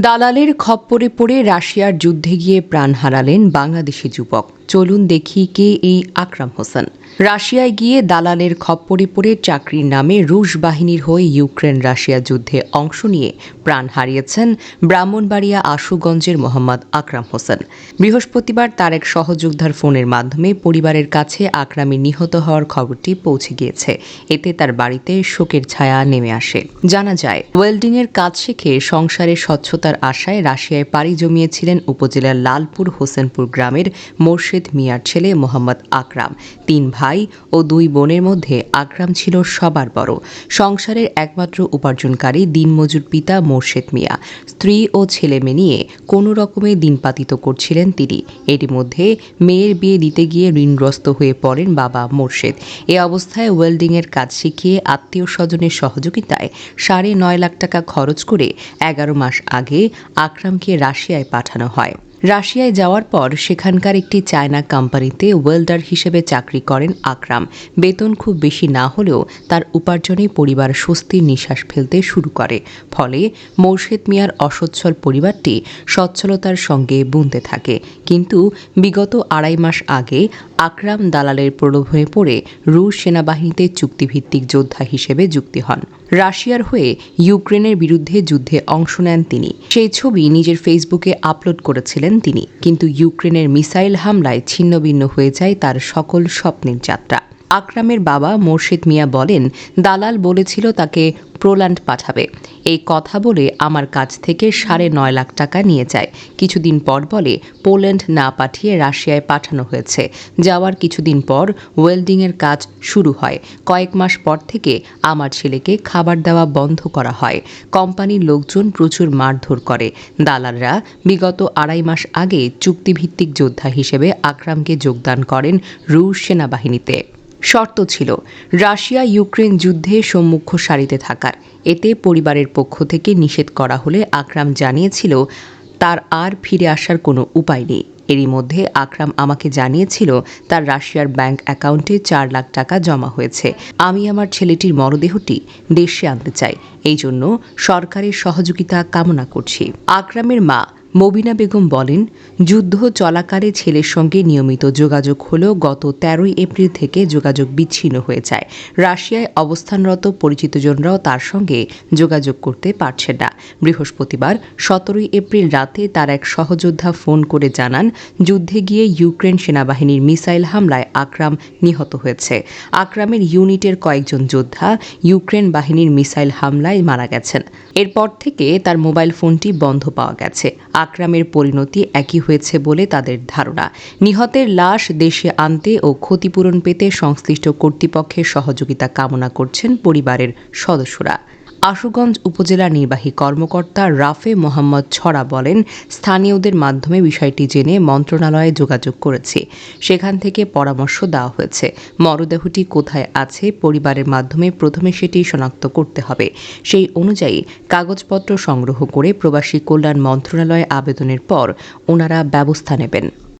দালালের খপ্পরে পড়ে রাশিয়ার যুদ্ধে গিয়ে প্রাণ হারালেন বাংলাদেশি যুবক। চলুন দেখি কে এই আকরাম হোসেন। রাশিয়ায় গিয়ে দালালের খপ্পরে পড়ে চাকরির নামে রুশ বাহিনীর হয়ে ইউক্রেন রাশিয়া যুদ্ধে অংশ নিয়ে প্রাণ হারিয়েছেন ব্রাহ্মণবাড়িয়া আশুগঞ্জের মোহাম্মদ আকরাম হোসেন। বৃহস্পতিবার তার এক সহযোদ্ধার ফোনের মাধ্যমে পরিবারের কাছে আকরামে নিহত হওয়ার খবরটি পৌঁছে গিয়েছে। এতে তার বাড়িতে শোকের ছায়া নেমে আসে। জানা যায়, ওয়েল্ডিংয়ের কাজ শিখে সংসারে স্বচ্ছতার আশায় রাশিয়ায় পাড়ি জমিয়েছিলেন উপজেলার লালপুর হোসেনপুর গ্রামের মোর্শেদ মিয়ার ছেলে মোহাম্মদ আকরাম। তিন ভাই ও দুই বোনের মধ্যে আকরাম ছিল সবার বড়। সংসারের একমাত্র উপার্জনকারী দিনমজুর পিতা মোর্শেদ মিয়া। স্ত্রী ও ছেলে মেয়ে নিয়ে কোনো রকমে দিনপাতিত করছিলেন তিনি। এরই মধ্যে মেয়ের বিয়ে দিতে গিয়ে ঋণগ্রস্ত হয়ে পড়েন বাবা মোর্শেদ। এ অবস্থায় ওয়েল্ডিংয়ের কাজ শিখিয়ে আত্মীয় স্বজনের সহযোগিতায় সাড়ে নয় লাখ টাকা খরচ করে এগারো মাস আগে আকরামকে রাশিয়ায় পাঠানো হয়। রাশিয়ায় যাওয়ার পর সেখানকার একটি চায়না কোম্পানিতে ওয়েল্ডার হিসেবে চাকরি করেন আকরাম। বেতন খুব বেশি না হলেও তার উপার্জনে পরিবার স্বস্তির নিঃশ্বাস ফেলতে শুরু করে। ফলে মোর্শেদ মিয়ার অসচ্ছল পরিবারটি সচ্ছলতার সঙ্গে বুনতে থাকে। কিন্তু বিগত আড়াই মাস আগে আকরাম দালালের প্রলোভনে পড়ে রুশ সেনাবাহিনীতে চুক্তিভিত্তিক যোদ্ধা হিসেবে যুক্তি হন। রাশিয়ার হয়ে ইউক্রেনের বিরুদ্ধে যুদ্ধে অংশ নেন তিনি। সেই ছবি নিজের ফেসবুকে আপলোড করেছিলেন তিনি। কিন্তু ইউক্রেনের মিসাইল হামলায় ছিন্নভিন্ন হয়ে যায় তার সকল স্বপ্নের যাত্রা। আকরামের বাবা মোর্শেদ মিয়া বলেন, দালাল বলেছিল তাকে প্রোল্যান্ড পাঠাবে। এই কথা বলে আমার কাছ থেকে সাড়ে নয় লাখ টাকা নিয়ে যায়। কিছুদিন পর বলে, পোল্যান্ড না পাঠিয়ে রাশিয়ায় পাঠানো হয়েছে। যাওয়ার কিছুদিন পর ওয়েল্ডিংয়ের কাজ শুরু হয়। কয়েক মাস পর থেকে আমার ছেলেকে খাবার দেওয়া বন্ধ করা হয়। কোম্পানির লোকজন প্রচুর মারধর করে। দালালরা বিগত আড়াই মাস আগে চুক্তিভিত্তিক যোদ্ধা হিসেবে আকরামকে যোগদান করেন রুশ সেনাবাহিনীতে। শর্ত ছিল, রাশিয়া ইউক্রেন যুদ্ধে সম্মুখ সারিতে থাকার। এতে পরিবারের পক্ষ থেকে নিষেধ করা হলে আকরাম জানিয়েছিল, তার আর ফিরে আসার কোনো উপায় নেই। এরই মধ্যে আকরাম আমাকে জানিয়েছিল, তার রাশিয়ার ব্যাংক অ্যাকাউন্টে চার লাখ টাকা জমা হয়েছে। আমি আমার ছেলেটির মরদেহটি দেশে আনতে চাই। এই জন্য সরকারের সহযোগিতা কামনা করছি। আকরামের মা মবিনা বেগম বলেন, যুদ্ধ চলাকালে ছেলের সঙ্গে নিয়মিত যোগাযোগ হলেও গত তেরোই এপ্রিল থেকে যোগাযোগ বিচ্ছিন্ন হয়ে যায়। রাশিয়ায় অবস্থানরত পরিচিতজনরাও তার সঙ্গে যোগাযোগ করতে পারছে না। বৃহস্পতিবার, সতেরোই এপ্রিল রাতে তার এক সহযোদ্ধা ফোন করে জানান, যুদ্ধে গিয়ে ইউক্রেন সেনাবাহিনীর মিসাইল হামলায় আকরাম নিহত হয়েছে। আকরামের ইউনিটের কয়েকজন যোদ্ধা ইউক্রেন বাহিনীর মিসাইল হামলায় মারা গেছেন। এরপর থেকে তার মোবাইল ফোনটি বন্ধ পাওয়া গেছে। আকরামের পরিণতি একই হয়েছে বলে তাদের ধারণা। নিহতের লাশ দেশে আনতে ও ক্ষতিপূরণ পেতে সংশ্লিষ্ট কর্তৃপক্ষের সহযোগিতা কামনা করছেন পরিবারের সদস্যরা। আশুগঞ্জ উপজেলা নির্বাহী কর্মকর্তা রাফে মোহাম্মদ ছড়া বলেন, স্থানীয়দের মাধ্যমে বিষয়টি জেনে মন্ত্রণালয়ে যোগাযোগ করেছি। সেখান থেকে পরামর্শ দেওয়া হয়েছে, মরদেহটি কোথায় আছে, পরিবারের মাধ্যমে প্রথমে সেটি শনাক্ত করতে হবে। সেই অনুযায়ী কাগজপত্র সংগ্রহ করে প্রবাসী কল্যাণ মন্ত্রণালয়ে আবেদনের পর ওনারা ব্যবস্থা নেবেন।